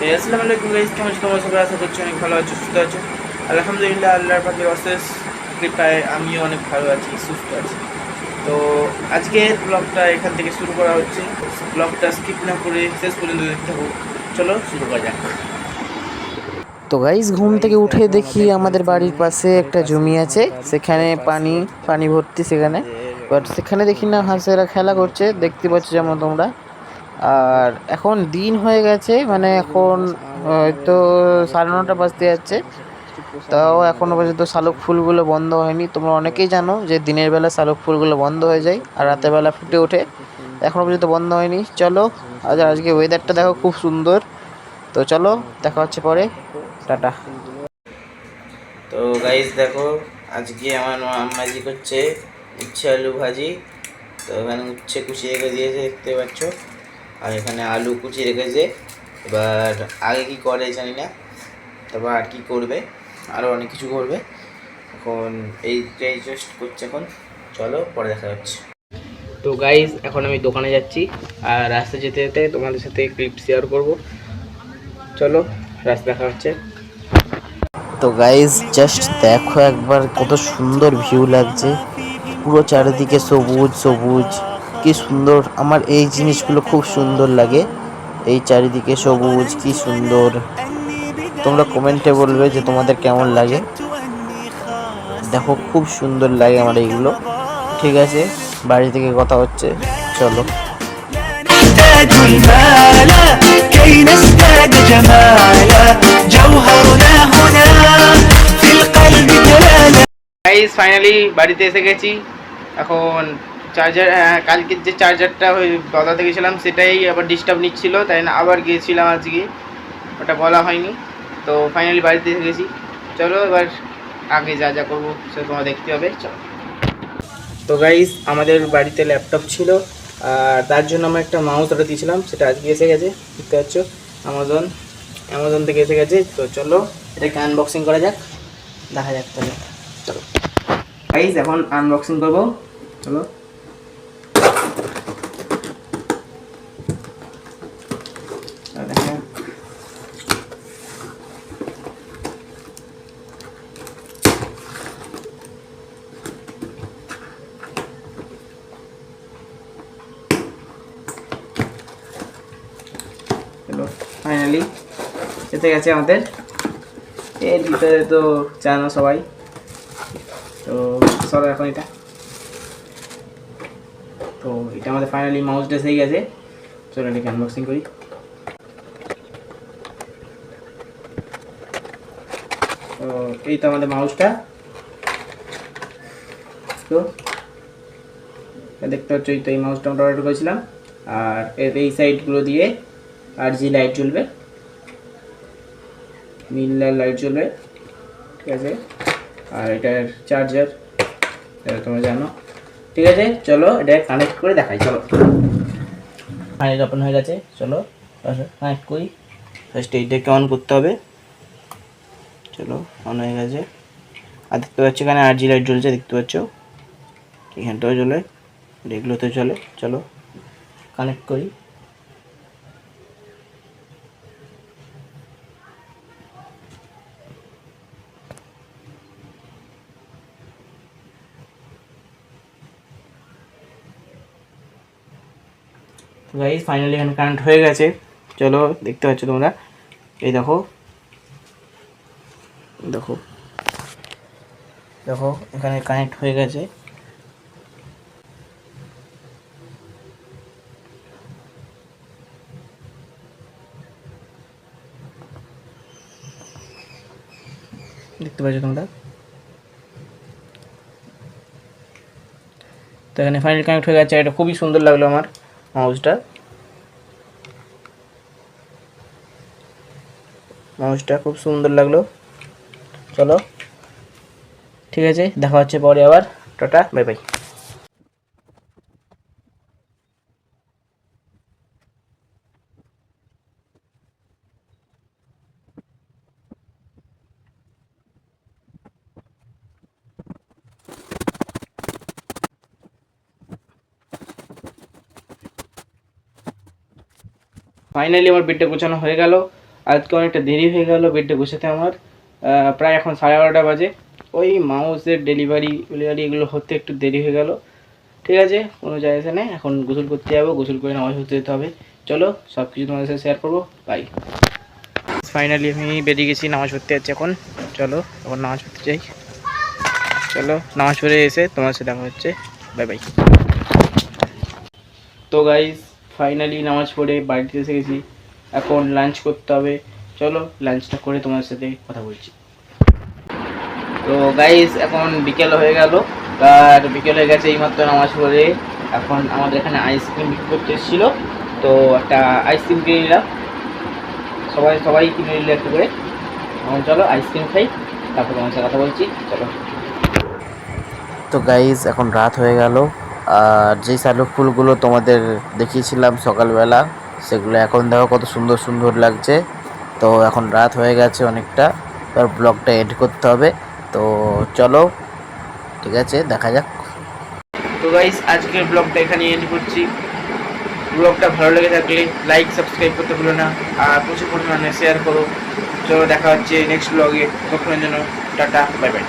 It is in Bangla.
আসসালামু আলাইকুম গাইস কেমন আছো? তোমরা সবাই? আশা করছি অনেক ভালো আছো, সুস্থ আছো। আলহামদুলিল্লাহ, আল্লাহর পাখির অশেষ কৃপায় আমিও অনেক ভালো আছি, সুস্থ আছি। তো আজকের ব্লগটা এখান থেকে শুরু করা হচ্ছে। ব্লগটা স্কিপ না করে শেষ পর্যন্ত দেখতে থাকো। চলো শুরু করা যাক। তো গাইস ঘুম থেকে উঠে দেখি আমাদের বাড়ির পাশে একটা জমি আছে। সেখানে পানি পানি ভর্তি সেখানে। বাট সেখানে দেখি না, হাঁসেরা খেলা করছে। দেখতে পাচ্ছ যেমন তোমরা। আর এখন দিন হয়ে গেছে মানে এখন হয়তো সাড়ে নটা বাজতে যাচ্ছে। তাও এখনও পর্যন্ত শালুক ফুলগুলো বন্ধ হয়নি। তোমরা অনেকেই জানো যে দিনের বেলা শালুক ফুলগুলো বন্ধ হয়ে যায় আর রাতের বেলা ফুটে ওঠে। এখনও পর্যন্ত বন্ধ হয়নি। চলো, আজ আজকে ওয়েদারটা দেখো খুব সুন্দর। তো চলো, দেখা হচ্ছে পরে। টাটা। তো গাইস দেখো, আজকে আমার আম্মাজি করছে উচ্ছে আলু ভাজি। তো এখানে উচ্ছে কুচি রেখে দিয়েছে, দেখতে পাচ্ছ। আর এখানে আলু কুচি রেখেছে। এবার আগে কি করে জানি না। তারপর আর কি করবে? আরও অনেক কিছু করবে। এখন এইটাই জাস্ট করছে এখন। চলো, পরে দেখা যাচ্ছে তো গাইজ এখন আমি দোকানে যাচ্ছি আর রাস্তা যেতে যেতে তোমাদের সাথে ক্লিপ শেয়ার করব। চলো, রাস্তা দেখা হচ্ছে। তো গাইজ জাস্ট দেখো একবার কত সুন্দর ভিউ লাগছে। পুরো চারিদিকে সবুজ সবুজ। কি সুন্দর। আমার এই জিনিসগুলো খুব সুন্দর লাগে। এই চারিদিকে সবুজ, কি সুন্দর। তোমরা কমেন্টে বলবে যে তোমাদের কেমন লাগে। দেখো, খুব সুন্দর লাগে আমার এইগুলো। ঠিক আছে, বাড়ি থেকে কথা হচ্ছে, চলো। ফাইনালি বাড়িতে এসে গেছি। এখন চার্জার কালকে যে চার্জারটা ওই বদলাতে গেছিলাম, সেটাই আবার ডিস্টার্ব নিচ্ছিল, তাই না, আবার গিয়েছিলাম আজকে, ওটা বলা হয়নি, তো ফাইনালি বাড়িতে এসে গেছি। চলো এবার আগে যা যা করব, সেটা তোমার দেখতে হবে, চলো। তো গাইস আমাদের বাড়িতে ল্যাপটপ ছিল, আর তার জন্য আমরা একটা মাউস অর্ডার দিয়েছিলাম, সেটা আজকে এসে গেছে, দেখতে পাচ্ছ অ্যামাজন অ্যামাজন থেকে এসে গেছে, তো চলো, এটাকে আনবক্সিং করা যাক, দেখা যাক তাহলে। চলো। গাইস এখন আনবক্সিং করব, চলো দেখা যাক। চলো ফাইনালি এসে গেছে আমাদের। এর ভিতরে তো জানো সবাই। তো সরো এখন এটা। তো এটা আমাদের ফাইনালি মাউস ড্রেস হয়ে গেছে। চলো এটাকে আনবক্সিং করি। তো এই তো আমাদের মাউসটা তো দেখতে পাচ্ছ, এই তো এই মাউসটা আমরা অর্ডার করেছিলাম। আর এর এই সাইডগুলো দিয়ে আর জি লাইট জ্বলবে। নীল লাইট জ্বলবে ঠিক আছে? আর এটার চার্জার এটা তোমরা জানো। ঠিক আছে? চলো, এটা কানেক্ট করে দেখাই, চলো। ফাইনাল ওপেন হয়ে গেছে, চলো কানেক্ট করি। ফার্স্ট এইটাকে অন করতে হবে। চলো অন হয়ে গেছে। আর দেখতে পাচ্ছ এখানে আর জি লাইট জ্বলছে, দেখতে পাচ্ছ? এখানটাও জ্বলে, এগুলোতেও চলে, চলো। কানেক্ট করি। তো গাইজ ফাইনালি এখানে কানেক্ট হয়ে গেছে। চলো, দেখতে পাচ্ছ তোমরা। এই দেখো। দেখো। দেখো, এখানে কানেক্ট হয়ে গেছে। দেখতে পাচ্ছ তোমরা? তো এখানে ফাইনাল কানেক্ট হয়ে গেছে। এটা খুবই সুন্দর লাগল আমার। মাউসটা। মাউসটা খুব সুন্দর লাগল। চলো। ঠিক আছে, দেখা হচ্ছে পরে আবার। Tata, bye bye. ফাইনালি আমার বেডটা গোছানো হয়ে গেল। আজকে অনেকটা দেরি হয়ে গেল বেডে বসেতে আমার। প্রায় এখন সাড়ে এগারোটা বাজে। ওই মাউসের ডেলিভারি ডেলিভারি এগুলো হতে একটু দেরি হয়ে গেল। ঠিক আছে, কোনো জায়গা নেই। এখন গোসল করতে যাব। গোসল করে নামাজ পড়তে যেতে হবে। চলো সব কিছু তোমাদের সাথে শেয়ার করব। বাই ফাইনালি আমি বেরিয়ে গেছি, নামাজ পড়তে যাচ্ছি এখন। চলো, এখন নামাজ পড়তে যাই। চলো, নামাজ পড়ে এসে তোমার সাথে দেখা হচ্ছে। বাই বাই তো গাইজ ফাইনালি নামাজ পড়ে বাড়িতে এসে গেছি। এখন লাঞ্চ করতে হবে। চলো লাঞ্চটা করে তোমার সাথে কথা বলছি। তো গাইজ এখন বিকেল হয়ে গেল। আর বিকেল হয়ে গেছে এইমাত্র নামাজ পড়ে। এখন আমাদের এখানে আইসক্রিম বিক্রি করতে এসেছিল। তো একটা আইসক্রিম কিনে নিলাম। সবাই সবাই কিনে নিলে একটু করে। এখন চলো আইসক্রিম খাই। তারপর তোমার সাথে কথা বলছি। চলো। তো গাইজ এখন রাত হয়ে গেল। আর যেই শালুক ফুলগুলো তোমাদের দেখিয়েছিলাম সকালবেলা, সেগুলো এখন দেখো কত সুন্দর সুন্দর লাগছে। তো এখন রাত হয়ে গেছে অনেকটা তার ব্লগটা এড করতে হবে। তো চলো, ঠিক আছে, দেখা যাক। তো গাইস আজকের ব্লগটা এখানে এন্ড করছি। ব্লগটা ভালো লেগে থাকলে লাইক সাবস্ক্রাইব করতে ভুলো না, আর প্রচুর পরিমাণে শেয়ার করো। চলো দেখা হচ্ছে নেক্সট ব্লগে তখন জন্য টাটা বাই বাই